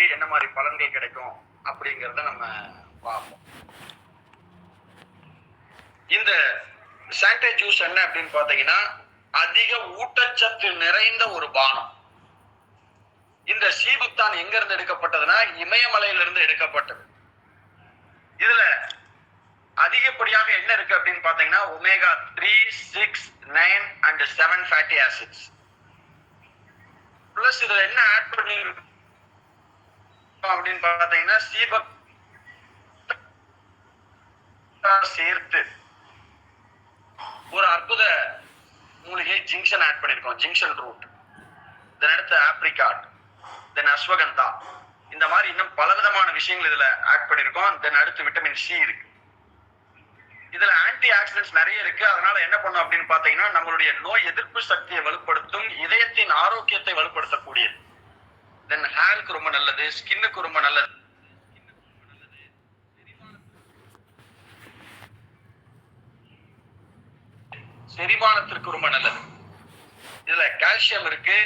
இருக்கு என்ன மாதிரி பலன்கள் கிடைக்கும் அப்படிங்கிறத நம்ம பார்ப்போம். இந்த சாண்டே ஜூஸ் என்ன அப்படின்னு பாத்தீங்கன்னா அதிக ஊட்டச்சத்து நிறைந்த ஒரு பானம். இந்த சீபுத்தான் எங்க இருந்து எடுக்கப்பட்டதுன்னா இமயமலையிலிருந்து எடுக்கப்பட்டது. இதுல அதிகப்படியாக என்ன இருக்கு அப்படின்னு பாத்தீங்கன்னா omega three six nine and seven fatty acids plus இதுல என்ன ஆட் பண்ணி அப்படின்னு பாத்தீங்கன்னா சீபக் சேர்த்து ஒரு அற்புத மூலிகை ஜிங்ஷன் ஆட் பண்ணிருக்கோம் ஜிங்ஷன் ரூட் தென் அடுத்து ஆப்ரிகாட் தென் அஸ்வகந்தா. இந்த மாதிரி இன்னும் பலவிதமான விஷயங்கள் இதுல ஆட் பண்ணிருக்கோம் தென் அடுத்து விட்டமின் சி இருக்கு. இதுல ஆன்டி ஆக்சிடென்ட்ஸ் நிறைய இருக்கு. அதனால என்ன பண்ணும் அப்படின்னு பாத்தீங்கன்னா நம்மளுடைய நோய் எதிர்ப்பு சக்தியை வலுப்படுத்தும் இதயத்தின் ஆரோக்கியத்தை வலுப்படுத்தக்கூடியது. தென் ஹேருக்கு ரொம்ப நல்லது ஸ்கின்னுக்கு ரொம்ப நல்லது. செரிமானத்திற்கு ரொம்ப நல்லது. இதுல கால்சியம் இருக்கு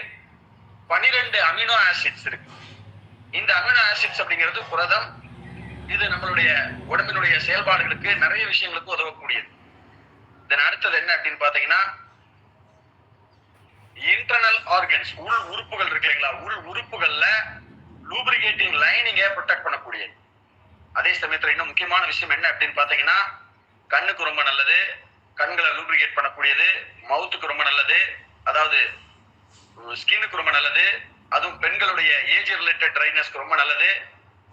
பனிரெண்டு அமினோ ஆசிட்ஸ் இருக்கு. இந்த அமினோ ஆசிட்ஸ் அப்படிங்கிறது புரதம். இது நம்மளுடைய உடம்பினுடைய செயல்பாடுகளுக்கு நிறைய விஷயங்களுக்கு உதவக்கூடியது. இதன் அடுத்தது என்ன அப்படின்னு பாத்தீங்கன்னா இன்டர்னல் ஆர்கன்ஸ் உள் உறுப்புகள் இருக்கு இல்லைங்களா? உள் உறுப்புகள்ல லூப்ரிகேட்டிங் லைனிங்கை ப்ரொடெக்ட் பண்ணக்கூடியது. அதே சமயத்துல இன்னும் முக்கியமான விஷயம் என்ன அப்படின்னு பாத்தீங்கன்னா கண்ணுக்கு ரொம்ப நல்லது கண்களை லூப்ரிகேட் பண்ணக்கூடியது மவுத்துக்கு ரொம்ப நல்லது அதாவது ஸ்கின்னுக்கு ரொம்ப நல்லது அதுவும் பெண்களுடைய ஏஜ் ரிலேட்டட் ட்ரைனஸ்க்கு ரொம்ப நல்லது.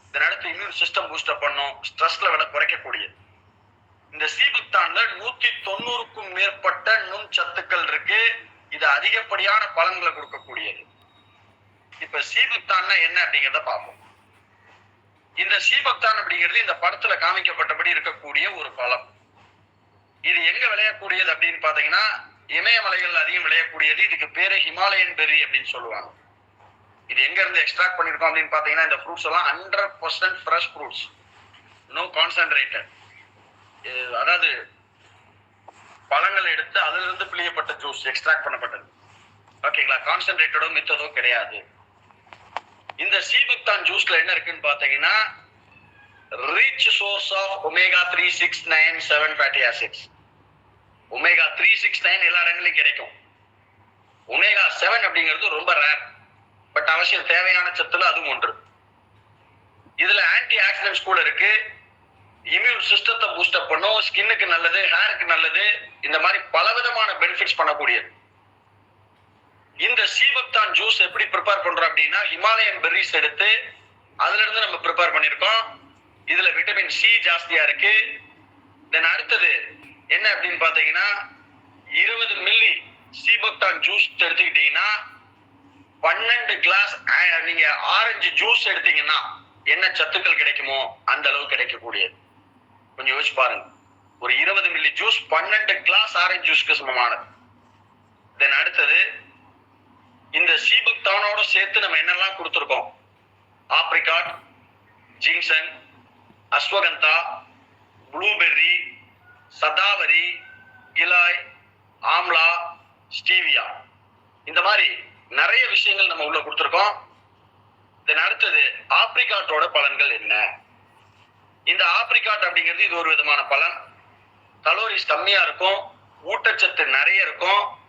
இதனடுத்து இம்யூன் சிஸ்டம் பூஸ்டப் பண்ணும் ஸ்ட்ரெஸ் லெவலை குறைக்கக்கூடியது. இந்த சீபுத்தான்ல நூத்தி தொண்ணூறுக்கும் மேற்பட்ட நுண் சத்துக்கள் இருக்கு. இது அதிகப்படியான பலன்களை கொடுக்கக்கூடியது. இப்ப சீபுத்தான்னா என்ன அப்படிங்கிறத பார்ப்போம். இந்த சீபக்தான் அப்படிங்கிறது இந்த படத்துல காமிக்கப்பட்டபடி இருக்கக்கூடிய ஒரு பழம் இது எங்க விளையக்கூடியது அப்படின்னு பாத்தீங்கன்னா இமயமலைகள் அதிகம் விளையக்கூடியது இதுக்கு பேரு ஹிமாலயன் பெர்ரி அப்படின்னு சொல்லுவாங்க. இது எங்க இருந்து எக்ஸ்ட்ராக்ட் பண்ணிருக்கோம் அப்படின்னு பாத்தீங்கன்னா இந்த ஃப்ரூட்ஸ் எல்லாம் hundred percent fresh fruits no concentrated அதாவது பழங்கள் எடுத்து அதுல இருந்து பிழியப்பட்ட ஜூஸ் எக்ஸ்ட்ராக்ட் பண்ணப்பட்டது ஓகேங்களா கான்சென்ட்ரேட்டடோ மித்ததோ கிடையாது. இந்த சீபுக்தான் ஜூஸ்ல என்ன இருக்குன்னு பாத்தீங்கன்னா rich source of omega three six nine seven fatty acids omega three six nine எல்லா இடங்களையும் கிடைக்கும். ஒமேகா செவன் அப்படிங்கிறது ரொம்ப ரேர் பட் அவசியம் தேவையான சத்துல அதுவும் ஒன்று. இதுல ஆன்டி ஆக்சிடென்ட்ஸ் கூட இருக்கு. பூஸ்டப் பண்ணும் ஸ்கின்னுக்கு நல்லது ஹேருக்கு நல்லது இந்த மாதிரி பலவிதமான பெனிஃபிட்ஸ் பண்ணக்கூடியது. இந்த சீபக்தான் ஜூஸ் எப்படி ப்ரிப்பேர் பண்றோம் அப்படின்னா ஹிமாலயன் பெர்ரிஸ் எடுத்து அதுல இருந்து நம்ம ப்ரிப்பேர் பண்ணிருக்கோம் இதுல விட்டமின் சி ஜாஸ்தியா இருக்கு. தென் அடுத்தது என்ன அப்படின்னு பாத்தீங்கன்னா இருபது மில்லி சீபக்தான் ஜூஸ் எடுத்துக்கிட்டீங்கன்னா பன்னெண்டு கிளாஸ் நீங்க ஆரஞ்சு ஜூஸ் எடுத்தீங்கன்னா என்ன சத்துக்கள் கிடைக்குமோ அந்த அளவு கிடைக்கக்கூடியது. கொஞ்சம் யோசிச்சு பாருங்க. ஒரு இருபது மில்லி ஜூஸ் பன்னெண்டு கிளாஸ் ஆரஞ்சு ஜூஸ்க்கு சமமானது தென் அடுத்தது இந்த சீபக்தானோட சேர்த்து நம்ம என்னெல்லாம் கொடுத்துருக்கோம்? Apricot ginseng ashwagandha blueberry shatavari giloy amla stevia. இந்த மாதிரி நிறைய விஷயங்கள் நம்ம உள்ள கொடுத்துருக்கோம். தென் அடுத்தது ஆப்ரிகாட்டோட பலன்கள் என்ன? இந்த ஆப்ரிகாட் அப்படிங்கிறது இது ஒரு விதமான பலன். கலோரிஸ் கம்மியா இருக்கும் ஊட்டச்சத்து நிறைய இருக்கும்.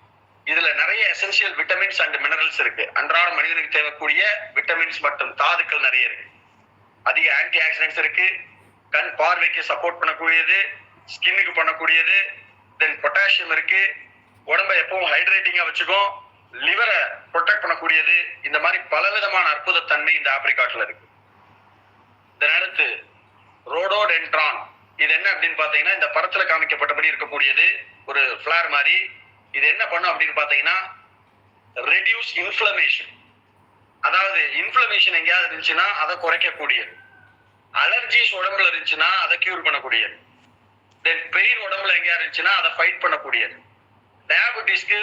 இதுல நிறைய எசென்சியல் விட்டமின்ஸ் அண்ட் மினரல்ஸ் இருக்கு. அன்றாட மனிதனுக்கு தேவைக்கூடிய விட்டமின்ஸ் மற்றும் தாதுக்கள் நிறைய இருக்கு. அதிக ஆன்டி ஆக்சிடென்ட்ஸ் இருக்கு. கண் பார்வைக்கு சப்போர்ட் பண்ணக்கூடியது ஸ்கின்னுக்கு பண்ணக்கூடியது தென் பொட்டாசியம் இருக்கு. உடம்ப எப்பவும் ஹைட்ரேட்டிங்கா வச்சுக்கும். லிவரை ப்ரொடெக்ட் பண்ணக்கூடியது. இந்த மாதிரி பலவிதமான அற்புத தன்மை இந்த ஆப்ரிகாட்ல இருக்கு. இதன் அடுத்து ரோடோடென்ட்ரான் இது என்ன அப்படின்னு பாத்தீங்கன்னா இந்த படத்துல காமிக்கப்பட்டபடி இருக்கக்கூடியது ஒரு ஃபிளார் மாதிரி. இது என்ன பண்ணும் அப்படின்னு பாத்தீங்கன்னா ரெடியூஸ் இன்ஃப்ளமேஷன் அதாவது இன்ஃப்ளமேஷன் எங்கேயாவது இருந்துச்சுன்னா அதை குறைக்கக்கூடியது. அலர்ஜிஸ் உடம்புல இருந்துச்சுன்னா அதை கியூர் பண்ணக்கூடியது. தென் பெயின் உடம்புல எங்கேயா இருந்துச்சுன்னா அதை ஃபைட் பண்ணக்கூடியது. டயபெட்டிஸ்க்கு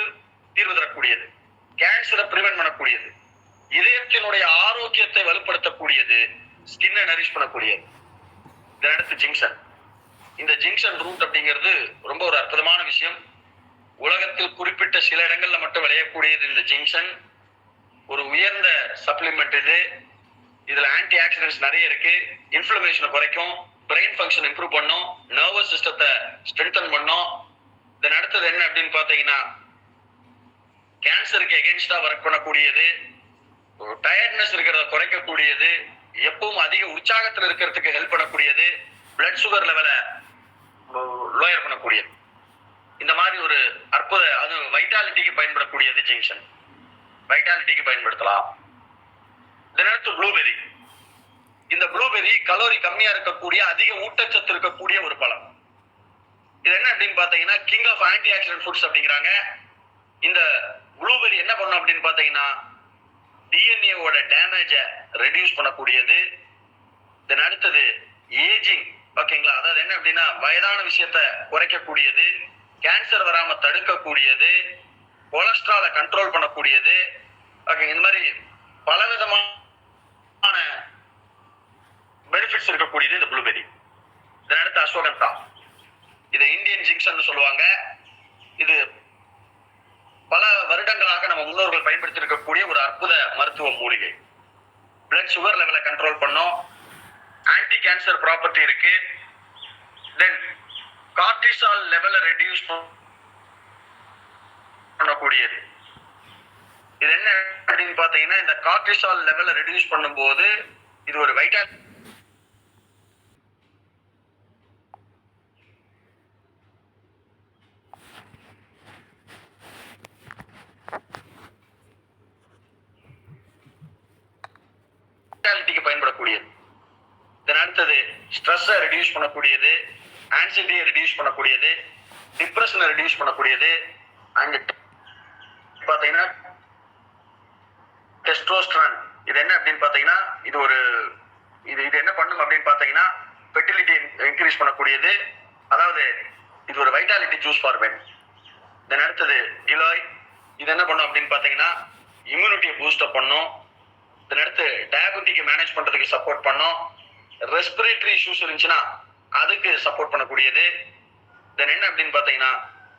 தீர்வு தரக்கூடியது. கேன்சரை ப்ரிவென்ட் பண்ணக்கூடியது. இதயத்தினுடைய ஆரோக்கியத்தை வலுப்படுத்தக்கூடியது. ஸ்கின்னை நரிஷ் பண்ணக்கூடியது. இதை அடுத்து ஜிங்சன். இந்த ஜிங்சன் ரூட் அப்படிங்கிறது ரொம்ப ஒரு அற்புதமான விஷயம். உலகத்தில் குறிப்பிட்ட சில இடங்கள்ல மட்டும் விளையக்கூடியது இந்த ஜிங்ஷன் ஒரு உயர்ந்த சப்ளிமெண்ட் இது. இதுல ஆன்டி ஆக்சிடென்ட்ஸ் நிறைய இருக்கு. இன்ஃப்ளமேஷனை குறைக்கும். பிரெயின் ஃபங்க்ஷன் இம்ப்ரூவ் பண்ணும். நர்வஸ் சிஸ்டத்தை ஸ்ட்ரென்தன் பண்ணும். இதன் அடுத்தது என்ன அப்படின்னு பாத்தீங்கன்னா கேன்சருக்கு எகென்ஸ்டா ஒர்க் பண்ணக்கூடியது. டயர்ட்னஸ் இருக்கிறத குறைக்கக்கூடியது. எப்பவும் அதிக உற்சாகத்தில் இருக்கிறதுக்கு ஹெல்ப் பண்ணக்கூடியது. பிளட் சுகர் லெவலை லோயர் பண்ணக்கூடியது இந்த மாதிரி ஒரு அற்புத அது வைட்டாலிட்டிக்கு பயன்படக்கூடியது ஜங்ஷன் வைட்டாலிட்டிக்கு பயன்படுத்தலாம். தினத்து ப்ளூபெரி இந்த ப்ளூபெரி கலோரி கம்மியா இருக்கக்கூடிய அதிக ஊட்டச்சத்து இருக்கக்கூடிய ஒரு பழம். இது என்ன அப்படின்னு பாத்தீங்கன்னா king of antioxidant foods அப்படிங்கிறாங்க. இந்த ப்ளூபெரி என்ன பண்ணும் அப்படின்னு பாத்தீங்கன்னா டிஎன்ஏவோட டேமேஜை ரெடியூஸ் பண்ணக்கூடியது. தென் அடுத்தது ஏஜிங் ஓகேங்களா? அதாவது என்ன அப்படின்னா வயதான விஷயத்த குறைக்கக்கூடியது கேன்சர் வராம தடுக்கக்கூடியது கொலஸ்ட்ராலை கண்ட்ரோல் பண்ணக்கூடியது ஓகே இந்த மாதிரி பல விதமான பெனிஃபிட்ஸ் இருக்கக்கூடியது இந்த ப்ளூபெரி. தென் அடுத்து அஸ்வகந்தா. இதை இந்தியன் ஜிங்ஷன் சொல்லுவாங்க. இது பல வருடங்களாக நம்ம முன்னோர்கள் பயன்படுத்தி இருக்கக்கூடிய ஒரு அற்புத மருத்துவ மூலிகை. பிளட் சுகர் லெவலை கண்ட்ரோல் பண்ணும். ஆன்டி கேன்சர் ப்ராப்பர்ட்டி இருக்கு. தென் கார்டிசால் லெவலை ரெடியூஸ் பண்ணக்கூடியது. இது என்ன அப்படின்னு பாத்தீங்கன்னா இந்த கார்டிசால் லெவலை ரெடியூஸ் பண்ணும்போது இது ஒரு வைட்டா பயன்படக்கூடியது. இதன் அடுத்தது ஸ்ட்ரெஸ்ஸை ரெடியூஸ் பண்ணக்கூடியது. ஆன்சைட்டியை ரெடியூஸ் பண்ணக்கூடியது டிப்ரெஷனை ரெடியூஸ் பண்ணக்கூடியது அண்ட் பார்த்தீங்கன்னா டெஸ்ட்ரோஸ்ட்ரான் இது என்ன அப்படின்னு பார்த்தீங்கன்னா இது ஒரு இது இது என்ன பண்ணும் அப்படின்னு பார்த்தீங்கன்னா ஃபெர்டிலிட்டி இன்க்ரீஸ் பண்ணக்கூடியது. அதாவது இது ஒரு vitality juice for men then அடுத்தது கிலாய் இது என்ன பண்ணும் அப்படின்னு பார்த்தீங்கன்னா இம்யூனிட்டியை பூஸ்டப் பண்ணும். தென் அடுத்து டயபெட்டிக்கை மேனேஜ் பண்ணுறதுக்கு சப்போர்ட் பண்ணும். ரெஸ்பிரேட்டரி இஷ்யூஸ் இருந்துச்சுன்னா அதுக்கு சப்போர்ட் பண்ணக்கூடியது. தென் என்ன அப்படின்னு பார்த்தீங்கன்னா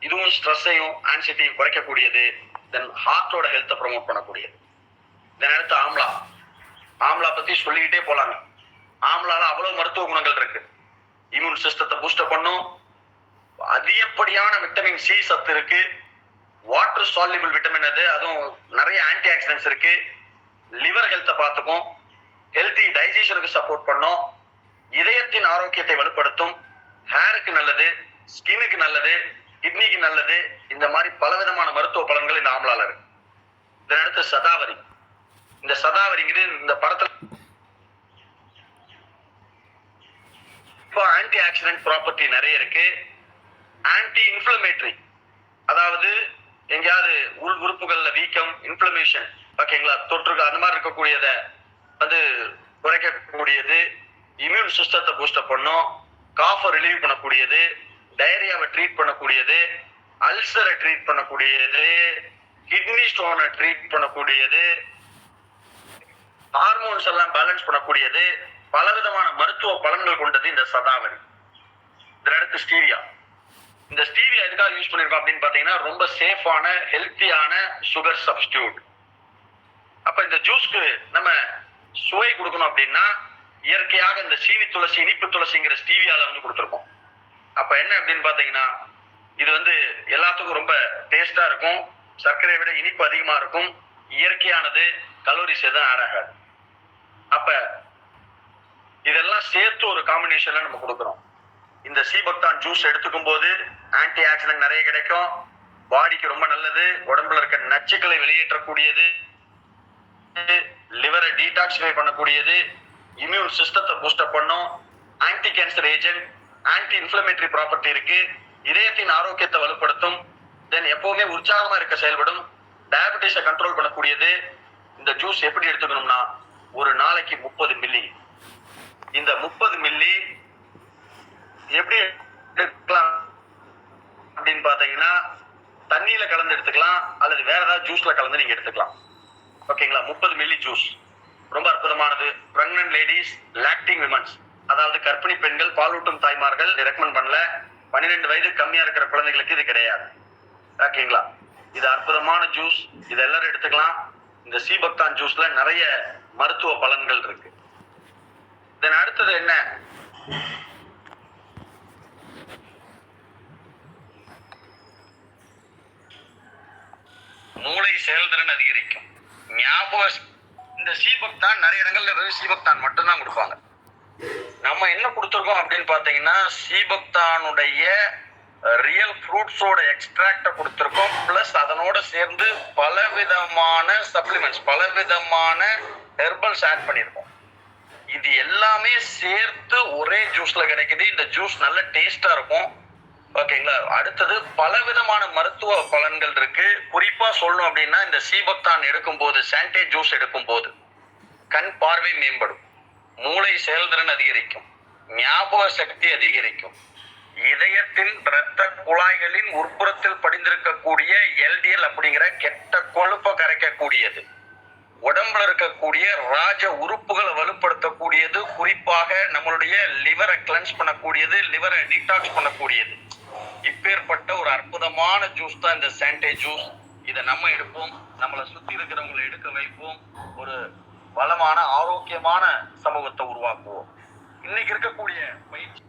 இதுவும் ஸ்ட்ரெஸ்ஸையும் ஆன்சைட்டியும் குறைக்கக்கூடியது. தென் ஹார்ட்டோட ஹெல்த்தை ப்ரொமோட் பண்ணக்கூடியது. தென் அடுத்து ஆம்லா. ஆம்லா பற்றி சொல்லிக்கிட்டே போகலாங்க ஆம்லால அவ்வளோ மருத்துவ குணங்கள் இருக்கு. இம்யூன் சிஸ்டத்தை பூஸ்டப் பண்ணும். அதிகப்படியான விட்டமின் சி சத்து இருக்கு. வாட்டர் சால்யூபிள் விட்டமின் அது. அதுவும் நிறைய ஆன்டி ஆக்சிடென்ட்ஸ் இருக்கு லிவர் ஹெல்த்தை பார்த்துக்கும். ஹெல்த்தி டைஜஷனுக்கு சப்போர்ட் பண்ணும். இதயத்தின் ஆரோக்கியத்தை வலுப்படுத்தும். ஹேருக்கு நல்லது ஸ்கின்னுக்கு நல்லது கிட்னிக்கு நல்லது இந்த மாதிரி பலவிதமான மருத்துவ பலன்கள் இந்த ஆம்லால இருக்கு இதனடுத்து சதாவரி. இந்த சதாவரிங்கிறது இந்த படத்துல இப்போ ஆன்டி ஆக்சிடென்ட் ப்ராப்பர்ட்டி நிறைய இருக்கு. ஆன்டி இன்ஃப்ளமேட்டரி அதாவது எங்கேயாவது உள் உறுப்புகள்ல வீக்கம் இன்ஃப்ளமேஷன் ஓகேங்களா? தொற்று அந்த மாதிரி இருக்கக்கூடியத வந்து குறைக்கக்கூடியது. இம்யூன் சிஸ்டத்தை பூஸ்டப் பண்ணும். காஃபை ரிலீவ் பண்ணக்கூடியது. டயரியாவை ட்ரீட் பண்ணக்கூடியது. அல்சரை ட்ரீட் பண்ணக்கூடியது. கிட்னி ஸ்டோனை ட்ரீட் பண்ணக்கூடியது. ஹார்மோன்ஸ் எல்லாம் பேலன்ஸ் பண்ணக்கூடியது. பலவிதமான மருத்துவ பலன்கள் கொண்டது இந்த சதாவரி. இதுல அடுத்து ஸ்டீவியா இந்த ஸ்டீவியா எதுக்காக யூஸ் பண்ணிருக்கோம் அப்படின்னு பாத்தீங்கன்னா ரொம்ப சேஃபான ஹெல்த்தியான சுகர் சப்ஸ்டியூட் அப்ப இந்த ஜூஸ்க்கு நம்ம சுவை கொடுக்கணும் அப்படின்னா இயற்கையாக இந்த சீனி துளசி இனிப்பு துளசிங்கிற ஸ்டீவியால வந்து கொடுத்துருக்கோம். அப்ப என்ன அப்படின்னு பாத்தீங்கன்னா இது வந்து எல்லாத்துக்கும் ரொம்ப டேஸ்டா இருக்கும். சர்க்கரையை விட இனிப்பு அதிகமா இருக்கும். இயற்கையானது கலோரிஸ் எதுவும் ஆட் ஆகாது. அப்ப இதெல்லாம் சேர்த்து ஒரு காம்பினேஷன்ல நம்ம கொடுக்குறோம். இந்த சீபக்தான் ஜூஸ் எடுத்துக்கும் போது ஆன்டி ஆக்சிடென்ட் நிறைய கிடைக்கும். பாடிக்கு ரொம்ப நல்லது. உடம்புல இருக்க நச்சுக்களை வெளியேற்றக்கூடியது. லிவரை டீடாக்சிஃபை பண்ணக்கூடியது. இம்யூன் சிஸ்டத்தை பூஸ்டப் பண்ணும் anti cancer agent anti inflammatory property இருக்கு. இதயத்தின் ஆரோக்கியத்தை வலுப்படுத்தும். தென் எப்பவுமே உற்சாகமா இருக்க செயல்படும். டயபெட்டிஸை கண்ட்ரோல் பண்ணக்கூடியது. இந்த ஜூஸ் எப்படி எடுத்துக்கணும்னா ஒரு நாளைக்கு முப்பது மில்லி இந்த முப்பது மில்லி எப்படி எடுக்கலாம் அப்படின்னு பாத்தீங்கன்னா தண்ணியில கலந்து எடுத்துக்கலாம் அல்லது வேற ஏதாவது ஜூஸ்ல கலந்து நீங்க எடுத்துக்கலாம். ஓகேங்களா முப்பது மில்லி ஜூஸ் ரொம்ப அற்புதமானது. பிரெக்னன்ட் லேடிஸ் லாக்டிங் விமன்ஸ் அதாவது கர்ப்பிணி பெண்கள் பாலூட்டும் தாய்மார்கள் ரெக்கமெண்ட் பண்ணல. பன்னிரெண்டு வயது கம்மியா இருக்கிற குழந்தைகளுக்கு இது கிடையாது. ஓகேங்களா இது அற்புதமான ஜூஸ் இது எல்லாரும் எடுத்துக்கலாம். இந்த சீபக்தான் ஜூஸ்ல நிறைய மருத்துவ பலன்கள் இருக்கு. தென் அடுத்தது என்ன? மூளை செயல்திறன் அதிகரிக்கும். ஞாபக இந்த சீபக்தான் நிறைய இடங்கள்ல வெறும் சீபக்தான் மட்டும்தான் கொடுப்பாங்க. நம்ம என்ன கொடுத்துருக்கோம் அப்படின்னு பார்த்தீங்கன்னா சீபக்தானுடைய ரியல் ஃப்ரூட்ஸோட எக்ஸ்ட்ராக்டை கொடுத்துருக்கோம். ப்ளஸ் அதனோட சேர்ந்து பல விதமான சப்ளிமெண்ட்ஸ் பல விதமான ஹெர்பல்ஸ் ஆட் பண்ணியிருக்கோம். இது எல்லாமே சேர்த்து ஒரே ஜூஸ்ல கிடைக்குது. இந்த ஜூஸ் நல்ல டேஸ்டா இருக்கும். ஓகேங்களா? அடுத்தது பல விதமான மருத்துவ பலன்கள் இருக்கு. குறிப்பா சொல்லணும் அப்படின்னா இந்த சீபக்தான் எடுக்கும்போது சாண்டே ஜூஸ் எடுக்கும் போது கண் பார்வை மேம்படும். மூளை செயல்திறன் அதிகரிக்கும். ஞாபக சக்தி அதிகரிக்கும். இதயத்தின் இரத்த குழாய்களின் உட்புறத்தில் படிந்திருக்கக்கூடிய எல்டிஎல் அப்படிங்கிற கெட்ட கொழுப்பை கரைக்கக்கூடியது. உடம்புல இருக்கக்கூடிய ராஜ உறுப்புகளை வலுப்படுத்தக்கூடியது. குறிப்பாக நம்மளுடைய லிவரை கிளென்ஸ் பண்ணக்கூடியது லிவரை டீடாக்ஸ் பண்ணக்கூடியது. இப்பேற்பட்ட ஒரு அற்புதமான ஜூஸ் தான் இந்த சாண்டே ஜூஸ் இதை நம்ம எடுப்போம். நம்மளை சுத்தி இருக்கிறவங்களை எடுக்க வைப்போம். ஒரு வளமான ஆரோக்கியமான சமூகத்தை உருவாக்குவோம். இன்னைக்கு இருக்கக்கூடிய பயிற்சி